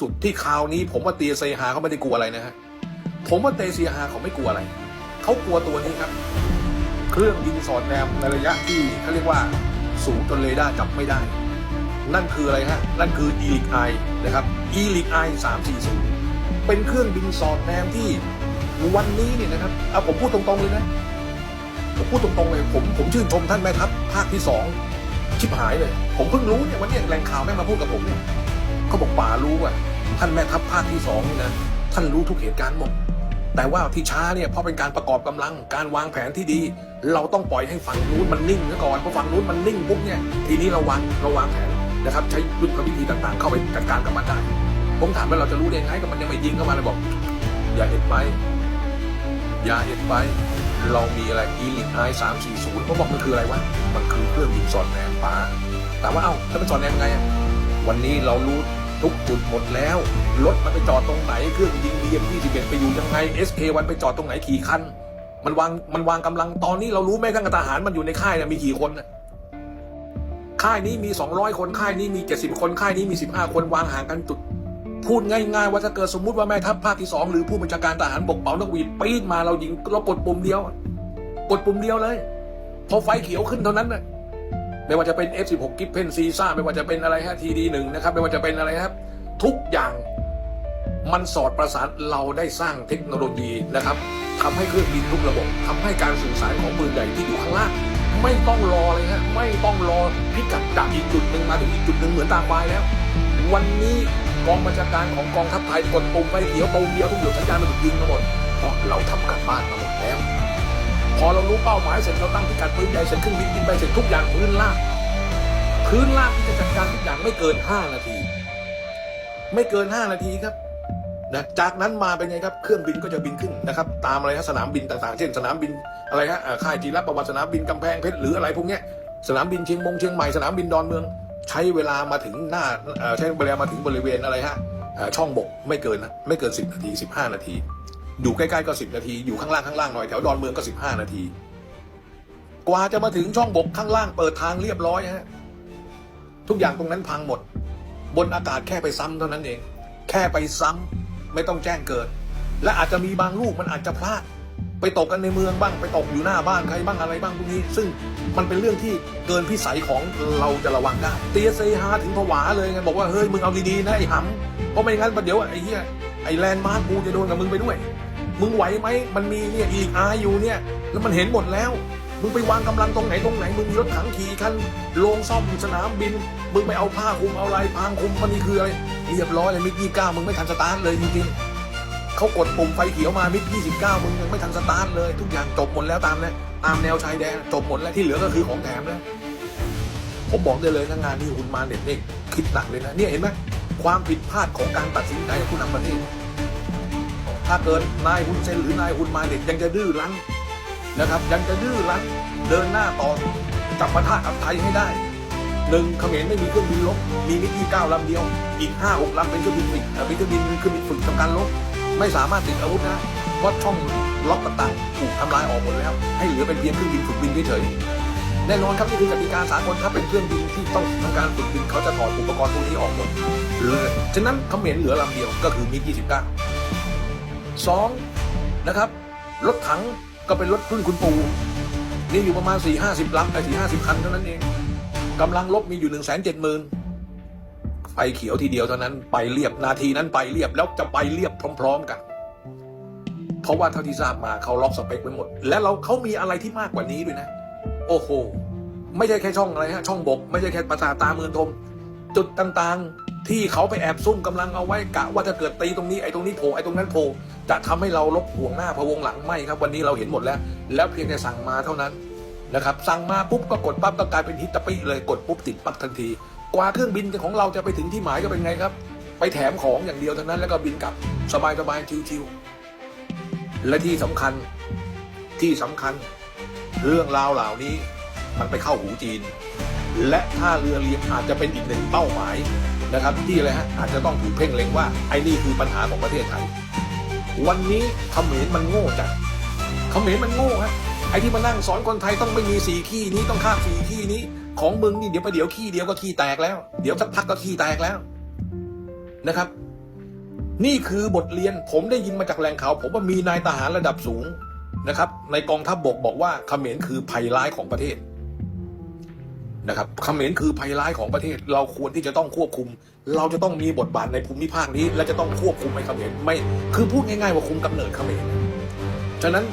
สุดที่คราวนี้ผมว่าเตียเซฮาเขาไม่ได้กลัวอะไรนะฮะ ผมว่าเตเซียฮาเขาไม่กลัวอะไร เขากลัวตัวนี้ครับ เครื่องยิงสอดแนมในระยะที่เขาเรียกว่าสูงจนเรดาร์จับไม่ได้ นั่นคืออะไรฮะ นั่นคือ e l i c i นะครับ e l i c i 340เป็นเครื่องบินสอดแนมที่วันนี้เนี่ยนะครับเอาผมพูดตรงๆเลยนะ ผมพูดตรงๆเลย ผมผมชื่นชมท่านแม่ทัพภาคที่สองชิบหายเลย ผมเพิ่งรู้เนี่ยวันนี้แหล่งข่าวแม่งมาพูดกับผมเนี่ย เขาบอกป่ารู้ว่าท่านแม่ทัพภาคที่สองนี่นะท่านรู้ทุกเหตุการณ์หมดแต่ว่าที่ช้าเนี่ยเพราะเป็นการประกอบกำลังการวางแผนที่ดี เราต้องปล่อยให้ฝั่งนู้นมันนิ่งซะก่อนเพราะฝั่งนู้นมันนิ่งปุ๊บเนี่ยทีนี้เราวางเราวางแผนนะครับใช้ยุทธวิธีต่างๆ เข้าไปจัดการกับมันได้ผมถามว่าเราจะรู้ได้ไงก็มันยังไม่ยิงเข้ามาเลยบอก อย่าเห็นไป อย่าเห็นไป เรามีอะไรอีลิทไอสามสี่ศูนย์เขาบอกมันคืออะไรวะมันคือเครื่องบินสอดแนมป่าแต่ว่าเอ้าถ้าเป็นสอดแนมไงวันนี้เรารู้ ทุกจุดหมดแล้ว รถมันไปจอดตรงไหน เครื่องยิง BM 21 ไปอยู่ยังไง SK1 ไปจอดตรงไหนขี่คัน มันวางมันวางกำลังตอนนี้เรารู้แม้กระทั่งทหารมันอยู่ในค่ายมีกี่คนนะค่ายนี้มี 200 คนค่ายนี้มี 70 คนค่ายนี้มี 15 คนวางห่างกันจุด พูดง่ายๆว่าถ้าเกิดสมมุติว่าแม่ทัพภาคที่สองหรือผู้บัญชาการทหารบกเป๋านกหวีดปีนมาเรายิงเรากดปุ่มเดียว กดปุ่มเดียวเลย พอไฟเขียวขึ้นเท่านั้นน่ะ ไม่ว่าจะเป็น F16 กิฟเพนซีซ่าไม่ว่าจะเป็นอะไรฮะทีดีหนึ่งนะครับไม่ว่าจะเป็นอะไรครับ ทุกอย่างมันสอดประสานเราได้สร้างเทคโนโลยีนะครับทำให้เครื่องบินทุกระบบทำให้การสื่อสารของปืนใหญ่ที่อยู่ข้างล่างไม่ต้องรอเลยฮะไม่ต้องรอพิกัดจากอีกจุดหนึ่งมาถึงอีกจุดหนึ่งเหมือนตาควายแล้ว วันนี้กองบัญชาการของกองทัพไทยกดปุ่มไฟเขียวปุ่มเดียวทุกหยดสัญญาณมันถูกยิงทั้งหมดเพราะเราทำการบ้านมาหมดแล้ว พอเรารู้เป้าหมายเสร็จเราตั้งพิกัดปืนใหญ่เสร็จเครื่องบินบินไปเสร็จทุกอย่างพื้นล่างพื้นล่างที่จะจัดการทุกอย่างไม่เกิน5นาที ไม่เกิน5นาทีครับนะจากนั้นมาเป็นไงครับเครื่องบินก็จะบินขึ้นนะครับ ตามอะไรฮะสนามบินต่างๆ เช่นสนามบินอะไรฮะอ่าค่ายจีรประวัติสนามบินกำแพงเพชรหรืออะไรพวกเนี้ยสนามบินเชียงมงเชียงใหม่สนามบินดอนเมือง ใช้เวลามาถึงหน้าเอ่อใช้เวลามาถึงบริเวณอะไรฮะช่องบกไม่เกินนะไม่เกิน 10 นาที 15 นาที อยู่ใกล้ๆก็10นาที อยู่ข้างล่างข้างล่างหน่อยแถวดอนเมืองก็15นาที กว่าจะมาถึงช่องบกข้างล่างเปิดทางเรียบร้อยฮะทุกอย่างตรงนั้นพังหมด บนอากาศแค่ไปซ้ำเท่านั้นเอง แค่ไปซ้ำไม่ต้องแจ้งเกิด และอาจจะมีบางลูกมันอาจจะพลาด ไปตกกันในเมืองบ้าง ไปตกอยู่หน้าบ้านใครบ้างอะไรบ้างพวกนี้ ซึ่งมันเป็นเรื่องที่เกินพิสัยของเราจะระวังได้เตียเซฮาถึงผวาเลยไงบอกว่าเฮ้ยมึงเอาดีๆนะไอ้หำเพราะไม่งั้นประเดี๋ยวไอ้เหี้ย ไอ้แลนด์มาร์คกูจะโดนกับมึงไปด้วย มึงไหวไหม มันมีเนี่ยอีกอาอยู่เนี่ย แล้วมันเห็นหมดแล้ว มึงไปวางกำลังตรงไหนตรงไหน มึงมีรถถังขี่คันโรงซ่อมสนามบิน มึงไปเอาผ้าคลุมเอาลายพรางคลุมมันนี่คืออะไรเรียบร้อยเลยมิกยี่เก้ามึงไม่ทันสตาร์ทเลยจริงๆเขากดปุ่มไฟเขียวมามิกยี่สิบเก้ามึงยังไม่ทันสตาร์ทเลย ทุกอย่างจบหมดแล้วตามนะตามแนวชายแดนจบหมดแล้วที่เหลือก็คือของแถมแล้วผมบอกได้เลยนะงานนี้คุณมาเน็ตนี่คิดหนักเลยนะเนี่ยเห็นไหม ความผิดพลาดของการตัดสินใจของผู้นำประเทศ ถ้าเกินนายฮุนเซนหรือนายฮุนมาเน็ตยังจะดื้อรั้นนะครับ ยังจะดื้อรั้นเดินหน้าต่อจับประทะกับไทยให้ได้หนึ่งเขมรไม่มีเครื่องบินลบมีมิกยี่เก้าลำเดียว อีกห้าหกลำเป็นเครื่องบินฝึกเอ่เป็นเครื่องบินเครื่องบินฝึกทำการลบไม่สามารถติดอาวุธนะเพราะช่องล็อกต่างๆถูกทำลายออกหมดแล้ว ให้เหลือเป็นเพียงเครื่องบินฝึกบินเฉยๆ แน่นอนครับนี่คือกติกาสากลถ้าเป็นเครื่องบินที่ต้องทำการฝึกบินเขาจะถอดอุปกรณ์พวกนี้ออกหมดเลยฉะนั้นเขมรเหลือลำเดียวก็คือมิกยี่สิบเก้าสองนะครับรถถังก็เป็นรถรุ่นคุณปู่มีอยู่ประมาณ4ี่ห้าสิบลำไอ้สี่ห้าสิบคันเท่านั้นเองกำลังลบมีอยู่หนึ่งแสนเจ็ดหมื่นไฟเขียวทีเดียวเท่านั้นไปเรียบนาทีนั้นไปเรียบแล้วจะไปเรียบพร้อม ๆ กัน เพราะว่าเท่าที่ทราบมาเขาล็อกสเปคไว้หมด และเราเขามีอะไรที่มากกว่านี้ด้วยนะ โอ้โห ไม่ใช่แค่ช่องอะไรฮะ ช่องบก ไม่ใช่แค่ประสาทตาเมืองทม จุดต่างๆ ที่เขาไปแอบซุ่มกำลังเอาไว้กะว่าถ้าเกิดตีตรงนี้ไอ้ตรงนี้โผล่ไอ้ตรงนั้นโผล่จะทำให้เราลบห่วงหน้าพะวงหลังไม่ครับ วันนี้เราเห็นหมดแล้ว แล้วเพียงแต่สั่งมาเท่านั้นนะครับสั่งมาปุ๊บก็กดปั๊บก็กลายเป็นฮิตตะปิเลยกดปุ๊บติดปั๊บทันที กว่าเครื่องบินของเราจะไปถึงที่หมายก็เป็นไงครับ ไปแถมของอย่างเดียวเท่านั้นแล้วก็บินกลับสบายๆชิวๆและที่สำคัญที่สำคัญ เรื่องราวเหล่านี้มันไปเข้าหูจีน และท่าเรือเลียงอาจจะเป็นอีกหนึ่งเป้าหมายนะครับที่อะไรฮะอาจจะต้องถูกเพ่งเล็งว่าไอ้นี่คือปัญหาของประเทศไทย วันนี้เขมรมันโง่จัดเขมรมันโง่ฮะไอ้ที่มานั่งสอนคนไทยต้องไม่มีสีขี้นี้ต้องข้าสีขี้นี้ ของมึงนี่เดี๋ยวไปเดี๋ยวขี้เดียวก็ขี้แตกแล้ว เดี๋ยวสักพักก็ขี้แตกแล้วนะครับ นี่คือบทเรียนผมได้ยินมาจากแหล่งข่าวผมว่ามีนายทหารระดับสูง นะครับ ในกองทัพบบกบอกว่าเขมรคือภัยร้ายของประเทศนะครับเขมรคือภัยร้ายของประเทศ เราควรที่จะต้องควบคุม เราจะต้องมีบทบาทในภูมิภาคนี้ และจะต้องควบคุมไอ้เขมรไม่คือพูดง่ายๆว่าคุมกำเนิดเขมรฉะนั้น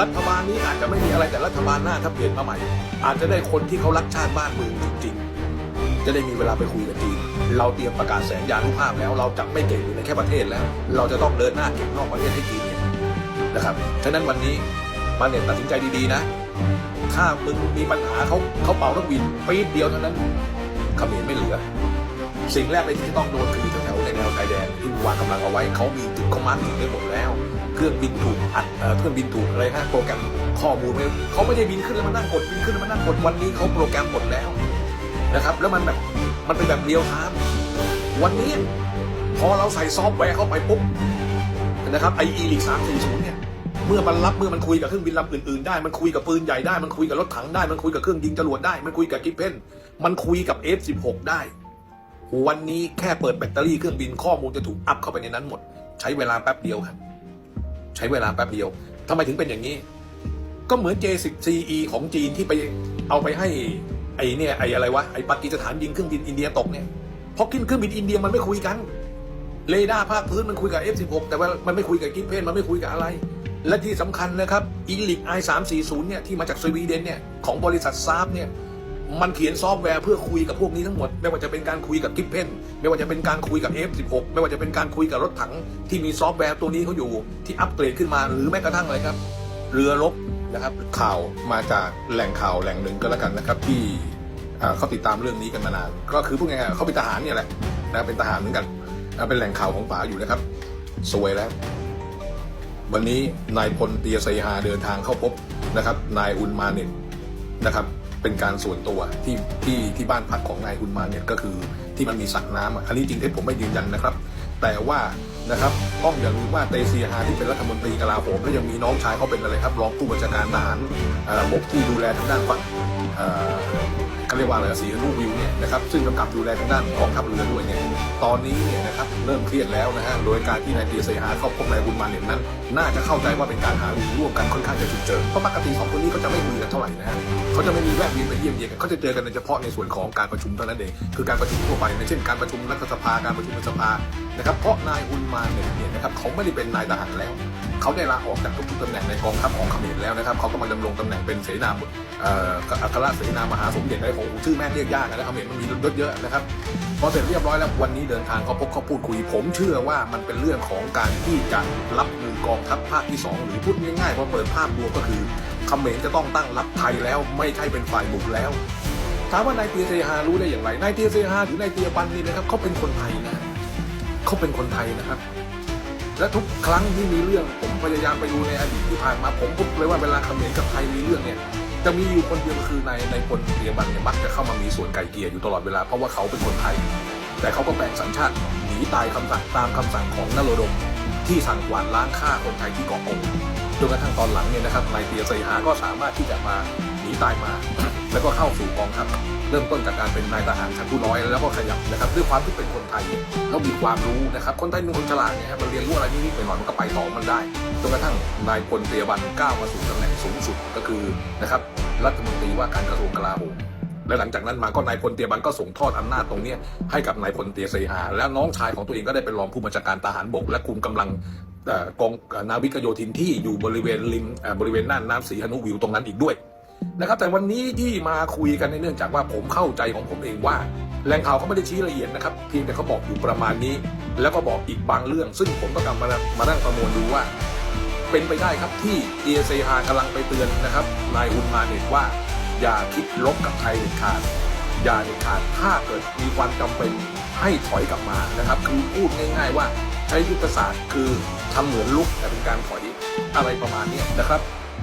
รัฐบาลนี้อาจจะไม่มีอะไรแต่รัฐบาลหน้าถ้าเปลี่ยนมาใหม่ อาจจะได้คนที่เขารักชาติบ้านเมืองจริงๆ จะได้มีเวลาไปคุยกับจีนเราเตรียมประกาศแสนยานุภาพแล้ว เราจะไม่เก่งอยู่ในแค่ประเทศแล้ว เราจะต้องเดินหน้าเก่งนอกประเทศให้จีน นะครับฉะนั้นวันนี้มาเน็ตตัดสินใจดีๆนะ ถ้ามึงมีปัญหาเขาเขาเป่านกหวินปี๊ดเดียวเท่านั้นเขมรไม่เหลือ สิ่งแรกเลยที่ต้องโดนคือแถวในแนวชายแดนที่วางกำลังเอาไว้เขามีจุดเขามาร์กถึงได้หมดแล้ว เครื่องบินถูกอัดเครื่องบินถูกอะไรฮะโปรแกรมข้อมูลไว้เขาไม่ได้บินขึ้นแล้วมานั่งกดบินขึ้นแล้วมานั่งกดวันนี้เขาโปรแกรมหมดแล้วนะครับ แล้วมันแบบมันเป็นแบบเรียลไทม์วันนี้พอเราใส่ซอฟต์แวร์เข้าไปปุ๊บนะครับไอเอลิกสามสี่ศูนย์เนี่ย มื่อมันรับเมื่อมันคุยกับเครื่องบินลำอื่นๆได้ มันคุยกับปืนใหญ่ได้ มันคุยกับรถถังได้ มันคุยกับเครื่องยิงจรวดได้ มันคุยกับกิฟเพนมันคุยกับ F16 ได้ วันนี้แค่เปิดแบตเตอรี่เครื่องบินข้อมูลจะถูกอัพเข้าไปในนั้นหมด ใช้เวลาแป๊บเดียวครับ ใช้เวลาแป๊บเดียวทำไมถึงเป็นอย่างนี้ ก็เหมือน J10CE ของจีนที่ไปเอาไปให้ไอ้เนี่ยไอ้อะไรวะไอ้ปากีสถานยิงเครื่องบินอินเดียตกเนี่ยเพราะขึ้นเครื่องบินอินเดียมันไม่คุยกันเรดาร์ภาคพื้นมันคุยกับ F16 แต่ว่ามันไม่คุยกับกิฟเพนมันไม่คุยกับอะไร และที่สำคัญนะครับอีลิก i340 เนี่ยที่มาจากสวีเดนเนี่ยของบริษัทซาบเนี่ยมันเขียนซอฟต์แวร์เพื่อคุยกับพวกนี้ทั้งหมด ไม่ว่าจะเป็นการคุยกับกิฟเพนไม่ว่าจะเป็นการคุยกับ F16 ไม่ว่าจะเป็นการคุยกับรถถัง ที่มีซอฟต์แวร์ตัวนี้เขาอยู่ ที่อัปเกรดขึ้นมาหรือแม้กระทั่งอะไรครับ เรือรบนะครับข่าวมาจากแหล่งข่าวแหล่งหนึ่งก็แล้วกันนะครับ ที่เขาติดตามเรื่องนี้กันมานาน ก็คือพูดง่ายๆเขาเป็นทหารเนี่ยแหละนะเป็นทหารเหมือนกันเป็นแหล่งข่าวของป๋าอยู่นะครับ สวยแล้ว วันนี้นายพลเตียไซฮาเดินทางเข้าพบนะครับ นายอุนมาเน็ตนะครับ เป็นการส่วนตัวที่ที่ที่บ้านพักของนายอุนมาเน็ตก็คือที่มันมีสระน้ำอันนี้จริงเท็จผมไม่ยืนยันนะครับ แต่ว่านะครับต้องอย่าลืมว่าเตเซียฮาที่เป็นรัฐมนตรีกลาโหมและยังมีน้องชายเขาเป็นอะไรครับรองผู้บัญชาการทหารอบกที่ดูแลทางด้านฝั่งเอ่อเขาเรียกว่าอะไรสีรูวิวเนี่ยนะครับซึ่งกำกับดูแลทางด้านกองทัพเรือด้วยเนี่ย ตอนนี้เนี่ยนะครับเริ่มเครียดแล้วนะฮะโดยการที่นายเตียเซียฮาเข้าพบนายบุญมาเนี่ยนั้น น่าจะเข้าใจว่าเป็นการหารือร่วมกันค่อนข้างจะฉุกเฉินเพราะปกติสองคนนี้เขาจะไม่คุยกันเท่าไหร่นะฮะเขาจะไม่มีแวะเวียนไปเยี่ยมเยียนกันเขาจะเจอกันในเฉพาะในส่วนของการประชุมเท่านั้นเองคือการประชุมทั่วไปในเช่นการประชุมรัฐสภาการประชุมสภานะครับเพราะนายอุนมาเนี่ยนะครับเขาไม่ได้เป็นนายทหารแล้วเขาได้ลาออกจากทุกๆตำแหน่งในกองทัพของเขมรแล้วนะครับเขาก็มาดำรงตำแหน่งเป็นเสนาบดีเอ่ออัครเสนามหาสมเด็จอะไรของชื่อแม่เรียกยากนะเขมรมันมียศเยอะนะครับ พอเสร็จเรียบร้อยแล้ววันนี้เดินทางเขาพบเขาพูดคุย ผมเชื่อว่ามันเป็นเรื่องของการที่จะรับมือกองทัพภาคที่สองหรือพูดง่ายๆพอเปิดภาพรวมก็คือเขมรจะต้องตั้งรับไทยแล้วไม่ใช่เป็นฝ่ายบุกแล้วถามว่านายเตียเซฮารู้ได้อย่างไรนายเตียเซฮาหรือนายเตียปันนี่นะครับเขาเป็นคนไทยนะเขาเป็นคนไทยนะครับ และทุกครั้งที่มีเรื่องผมพยายามไปดูในอดีตที่ผ่านมาผมพบเลยว่าเวลาเขมรกับไทยมีเรื่องเนี่ย จะมีอยู่คนเดียวคือนายนายพลเตียบันเนี่ยมักจะเข้ามามีส่วนไก่เกลียอยู่ตลอดเวลา เพราะว่าเขาเป็นคนไทย แต่เขาก็แปลงสัญชาติหนีตายคำสั่งตามคำสั่งของนโรดม ที่สั่งกวาดล้างฆ่าคนไทยที่เกาะกงจนกระทั่งตอนหลังเนี่ยนะครับนายเตียไซฮาก็สามารถที่จะมา หนีตายมา แล้วก็เข้าสู่กองทัพเริ่มต้นจากการเป็นนายทหารชั้นผู้น้อยแล้วก็ขยับนะครับด้วยความที่เป็นคนไทยแล้วมีความรู้นะครับคนไทยเป็นคนฉลาดเนี่ยมันเรียนรู้อะไรนิดๆหน่อยๆมันก็ไปต่อมันได้จนกระทั่งนายพลเตียบันก้าวมาสู่ตำแหน่งสูงสุดก็คือนะครับรัฐมนตรีว่าการกระทรวงกลาโหมและหลังจากนั้นมาก็นายพลเตียบันก็ส่งทอดอำนาจตรงนี้ให้กับนายพลเตียเซฮาและน้องชายของตัวเองก็ได้เป็นรองผู้บัญชาการทหารบก และคุมกำลังกองนาวิกโยธินที่อยู่บริเวณริมบริเวณน่านน้ำสีหนุวิวตรงนั้นอีกด้วย นะครับแต่วันนี้ที่มาคุยกันในเนื่องจากว่าผมเข้าใจของผมเองว่าแหล่งข่าวเขาไม่ได้ชี้ละเอียดนะครับเพียงแต่เขาบอกอยู่ประมาณนี้ แล้วก็บอกอีกบางเรื่อง ซึ่งผมก็กำลังมานั่งประมวลดูว่า เป็นไปได้ครับที่เอเซฮากำลังไปเตือนนะครับนายอุนมาเน็ตว่า อย่าคิดลบกับไทยเด็ดขาดอย่าเด็ดขาดถ้าเกิดมีความจำเป็นให้ถอยกลับมานะครับ คือพูดง่าย ๆ ว่าใช้ยุทธศาสตร์คือทำเหมือนลุกแต่เป็นการถอยอะไรประมาณนี้นะครับ